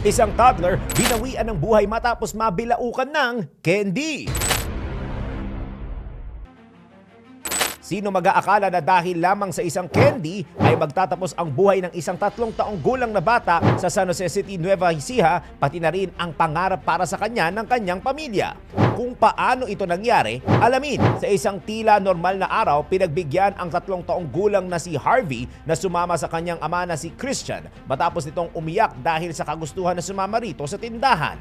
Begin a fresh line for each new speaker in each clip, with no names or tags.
Isang toddler binawian ng buhay matapos mabilaukan ng candy. Sino mag-aakala na dahil lamang sa isang candy ay magtatapos ang buhay ng isang tatlong taong gulang na bata sa San Jose City, Nueva Ecija, pati na rin ang pangarap para sa kanya ng kanyang pamilya. Kung paano ito nangyari, alamin sa isang tila normal na araw, pinagbigyan ang tatlong taong gulang na si Harvey na sumama sa kanyang ama na si Christian matapos nitong umiyak dahil sa kagustuhan na sumama rito sa tindahan.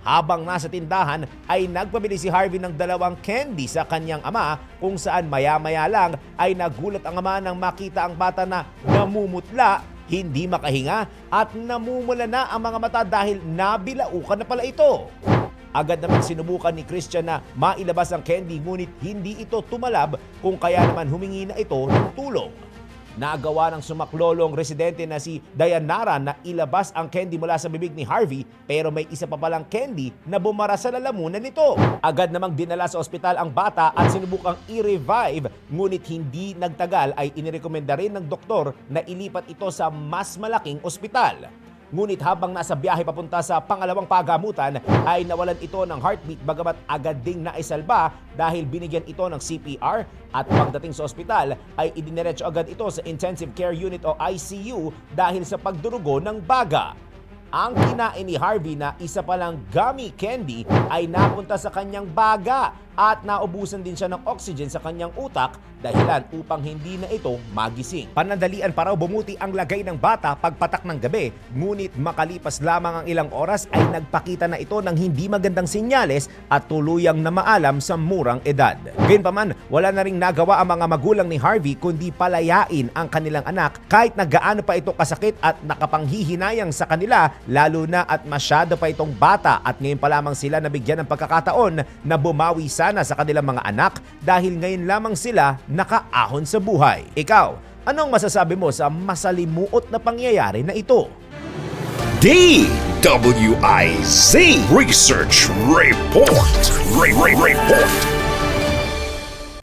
Habang nasa tindahan ay nagpabili si Harvey ng dalawang candy sa kanyang ama kung saan maya-maya lang ay nagulat ang ama nang makita ang bata na namumutla, hindi makahinga at namumula na ang mga mata dahil nabilaukan na pala ito. Agad naman sinubukan ni Christian na mailabas ang candy ngunit hindi ito tumalab kung kaya naman humingi na ito ng tulong. Nagawa ng sumaklolong residente na si Dayanara na ilabas ang candy mula sa bibig ni Harvey pero may isa pa palang candy na bumara sa lalamunan nito. Agad namang dinala sa ospital ang bata at sinubukang i-revive ngunit hindi nagtagal ay inirekomenda rin ng doktor na ilipat ito sa mas malaking ospital. Ngunit habang nasa biyahe papunta sa pangalawang pagamutan ay nawalan ito ng heartbeat bagamat agad ding naisalba dahil binigyan ito ng CPR at pagdating sa ospital ay idiniretso agad ito sa Intensive Care Unit o ICU dahil sa pagdurugo ng baga. Ang kinain ni Harvey na isa palang gummy candy ay napunta sa kanyang baga at naubusan din siya ng oxygen sa kanyang utak dahilan upang hindi na ito magising. Panandalian pa raw bumuti ang lagay ng bata pagpatak ng gabi ngunit makalipas lamang ang ilang oras ay nagpakita na ito ng hindi magandang senyales at tuluyang na maalam sa murang edad. Gayunpaman, wala na ring nagawa ang mga magulang ni Harvey kundi palayain ang kanilang anak kahit na gaano pa ito kasakit at nakapanghihinayang sa kanila lalo na at masyado pa itong bata at ngayon pa lamang sila nabigyan ng pagkakataon na bumawi sana sa kanilang mga anak dahil ngayon lamang sila nakaahon sa buhay. Ikaw, anong masasabi mo sa masalimuot na pangyayari na ito?
DWIZ Research Report. Re- Re- Report.